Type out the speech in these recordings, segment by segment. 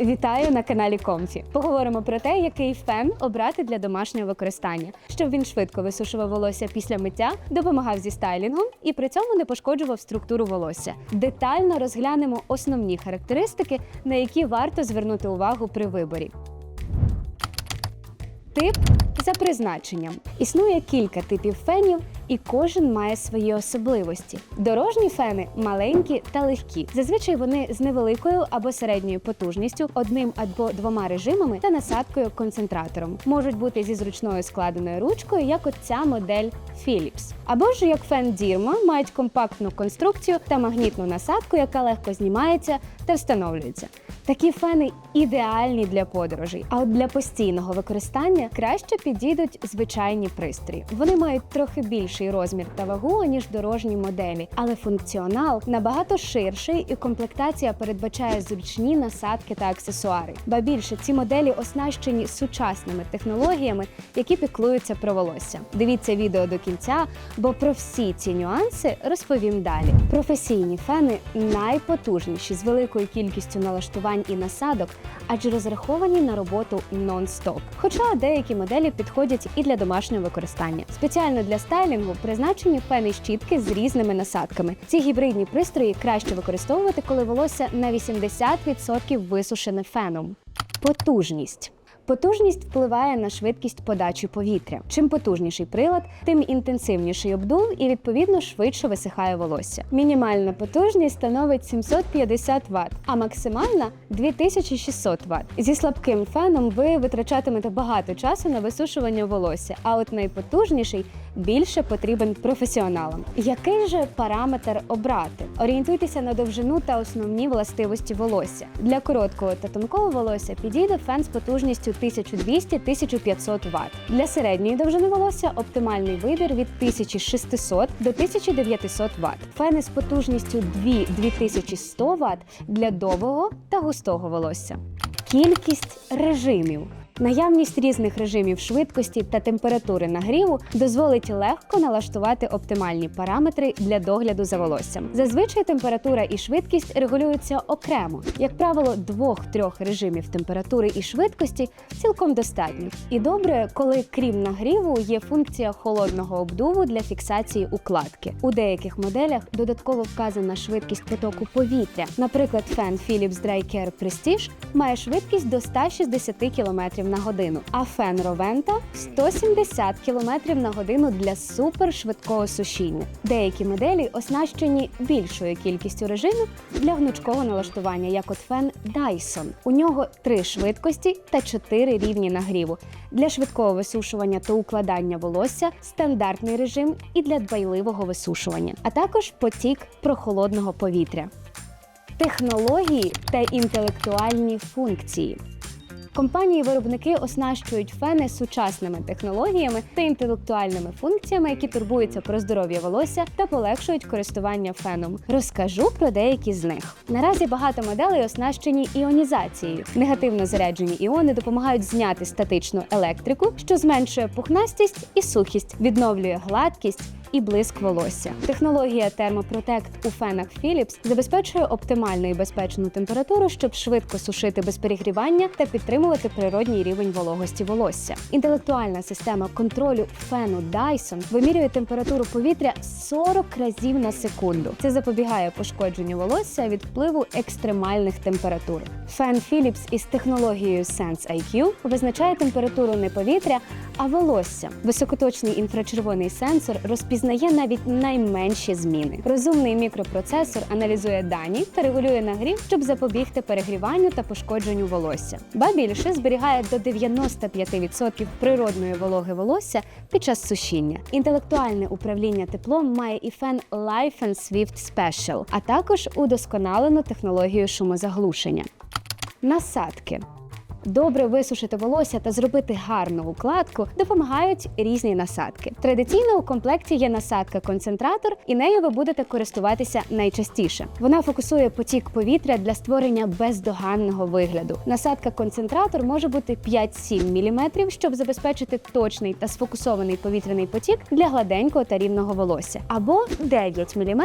Вітаю на каналі Комфі. Поговоримо про те, який фен обрати для домашнього використання, щоб він швидко висушував волосся після миття, допомагав зі стайлінгом і при цьому не пошкоджував структуру волосся. Детально розглянемо основні характеристики, на які варто звернути увагу при виборі. Тип за призначенням. Існує кілька типів фенів, і кожен має свої особливості. Дорожні фени маленькі та легкі. Зазвичай вони з невеликою або середньою потужністю, одним або двома режимами та насадкою концентратором. Можуть бути зі зручною складеною ручкою, як от ця модель Philips. Або ж як фен Дірма мають компактну конструкцію та магнітну насадку, яка легко знімається та встановлюється. Такі фени ідеальні для подорожей, а от для постійного використання краще підійдуть звичайні пристрої. Вони мають трохи більший розмір та вагу, ніж дорожні моделі, але функціонал набагато ширший і комплектація передбачає зручні насадки та аксесуари. Ба більше ці моделі оснащені сучасними технологіями, які піклуються про волосся. Дивіться відео до кінця, бо про всі ці нюанси розповім далі. Професійні фени найпотужніші з великою кількістю налаштувань і насадок, адже розраховані на роботу нон-стоп. Хоча деякі моделі підходять і для домашнього використання. Спеціально для стайлінгу призначені фени щітки з різними насадками. Ці гібридні пристрої краще використовувати, коли волосся на 80% висушене феном. Потужність. Потужність впливає на швидкість подачі повітря. Чим потужніший прилад, тим інтенсивніший обдув і відповідно швидше висихає волосся. Мінімальна потужність становить 750 Вт, а максимальна 2600 Вт. Зі слабким феном ви витрачатимете багато часу на висушування волосся, а от найпотужніший більше потрібен професіоналам. Який же параметр обрати? Орієнтуйтеся на довжину та основні властивості волосся. Для короткого та тонкого волосся підійде фен з потужністю 1200-1500 Вт. Для середньої довжини волосся оптимальний вибір від 1600 до 1900 Вт. Фени з потужністю 2-2100 Вт для довгого та густого волосся. Кількість режимів. Наявність різних режимів швидкості та температури нагріву дозволить легко налаштувати оптимальні параметри для догляду за волоссям. Зазвичай температура і швидкість регулюються окремо. Як правило, двох-трьох режимів температури і швидкості цілком достатньо. І добре, коли крім нагріву є функція холодного обдуву для фіксації укладки. У деяких моделях додатково вказана швидкість потоку повітря. Наприклад, фен Philips Dry Care Prestige має швидкість до 160 км на годину, а фен Roventa – 170 км на годину для супершвидкого сушіння. Деякі моделі оснащені більшою кількістю режимів для гнучкого налаштування, як от фен Dyson. У нього три швидкості та чотири рівні нагріву. Для швидкого висушування та укладання волосся стандартний режим і для дбайливого висушування, а також потік прохолодного повітря. Технології та інтелектуальні функції. Компанії-виробники оснащують фени сучасними технологіями та інтелектуальними функціями, які турбуються про здоров'я волосся та полегшують користування феном. Розкажу про деякі з них. Наразі багато моделей оснащені іонізацією. Негативно заряджені іони допомагають зняти статичну електрику, що зменшує пухнастість і сухість, відновлює гладкість і блиск волосся. Технологія Thermoprotect у фенах Philips забезпечує оптимальну і безпечну температуру, щоб швидко сушити без перегрівання та підтримувати природній рівень вологості волосся. Інтелектуальна система контролю фену Dyson вимірює температуру повітря 40 разів на секунду. Це запобігає пошкодженню волосся від впливу екстремальних температур. Фен Philips із технологією Sense IQ визначає температуру не повітря, а волосся. Високоточний інфрачервоний сенсор розпізнає навіть найменші зміни. Розумний мікропроцесор аналізує дані та регулює нагрів, щоб запобігти перегріванню та пошкодженню волосся. Ба більше зберігає до 95% природної вологи волосся під час сушіння. Інтелектуальне управління теплом має і фен Life Swift Special, а також удосконалену технологію шумозаглушення. Насадки. Добре висушити волосся та зробити гарну укладку допомагають різні насадки. Традиційно у комплекті є насадка-концентратор, і нею ви будете користуватися найчастіше. Вона фокусує потік повітря для створення бездоганного вигляду. Насадка-концентратор може бути 5-7 мм, щоб забезпечити точний та сфокусований повітряний потік для гладенького та рівного волосся, або 9 мм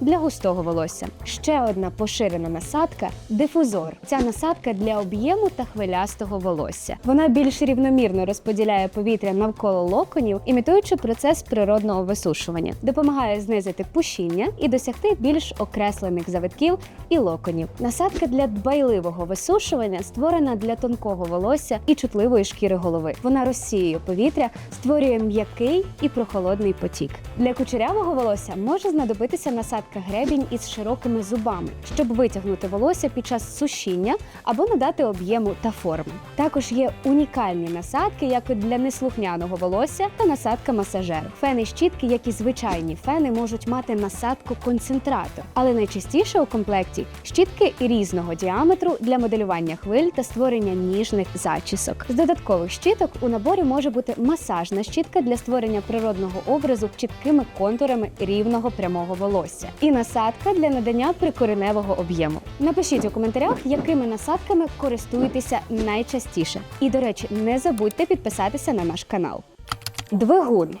для густого волосся. Ще одна поширена насадка дифузор. Ця насадка для об'єму та хвилястого волосся. Вона більш рівномірно розподіляє повітря навколо локонів, імітуючи процес природного висушування, допомагає знизити пушіння і досягти більш окреслених завитків і локонів. Насадка для дбайливого висушування створена для тонкого волосся і чутливої шкіри голови. Вона розсіює повітря, створює м'який і прохолодний потік. Для кучерявого волосся може знадобитися насадка гребінь із широкими зубами, щоб витягнути волосся під час сушіння або надати об'єму та форми. Також є унікальні насадки, як для неслухняного волосся та насадка масажер. Фени щітки, як і звичайні фени, можуть мати насадку концентратор, але найчастіше у комплекті щітки різного діаметру для моделювання хвиль та створення ніжних зачісок. З додаткових щіток у наборі може бути масажна щітка для створення природного образу чіткими контурами рівного прямого волосся і насадка для надання прикореневого об'єму. Напишіть у коментарях, якими насадками користуєтеся найчастіше. І, до речі, не забудьте підписатися на наш канал. Двигун.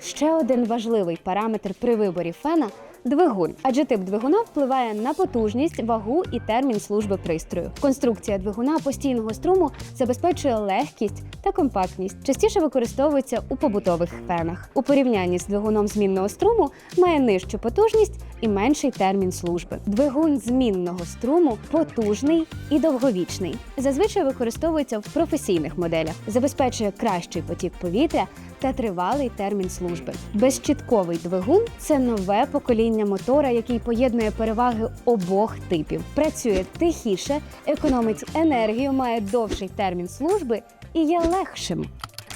Ще один важливий параметр при виборі фена двигун, адже тип двигуна впливає на потужність, вагу і термін служби пристрою. Конструкція двигуна постійного струму забезпечує легкість та компактність. Частіше використовується у побутових фенах. У порівнянні з двигуном змінного струму має нижчу потужність і менший термін служби. Двигун змінного струму потужний і довговічний. Зазвичай використовується в професійних моделях, забезпечує кращий потік повітря та тривалий термін служби. Безщітковий двигун це нове покоління мотора, який поєднує переваги обох типів. Працює тихіше, економить енергію, має довший термін служби і є легшим.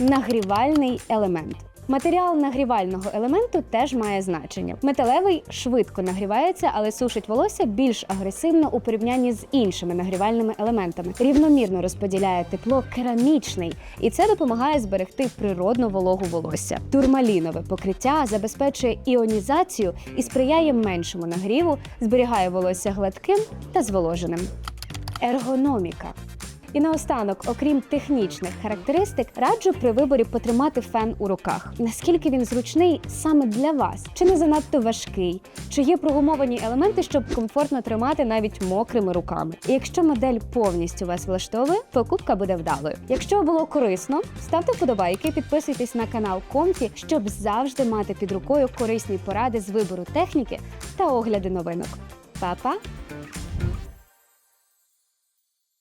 Нагрівальний елемент. Матеріал нагрівального елементу теж має значення. Металевий швидко нагрівається, але сушить волосся більш агресивно у порівнянні з іншими нагрівальними елементами. Рівномірно розподіляє тепло керамічний, і це допомагає зберегти природну вологу волосся. Турмалінове покриття забезпечує іонізацію і сприяє меншому нагріву, зберігає волосся гладким та зволоженим. Ергономіка. І наостанок, окрім технічних характеристик, раджу при виборі потримати фен у руках. Наскільки він зручний саме для вас? Чи не занадто важкий? Чи є прогумовані елементи, щоб комфортно тримати навіть мокрими руками? І якщо модель повністю вас влаштовує, покупка буде вдалою. Якщо було корисно, ставте вподобайки, підписуйтесь на канал Комфі, щоб завжди мати під рукою корисні поради з вибору техніки та огляди новинок. Па-па!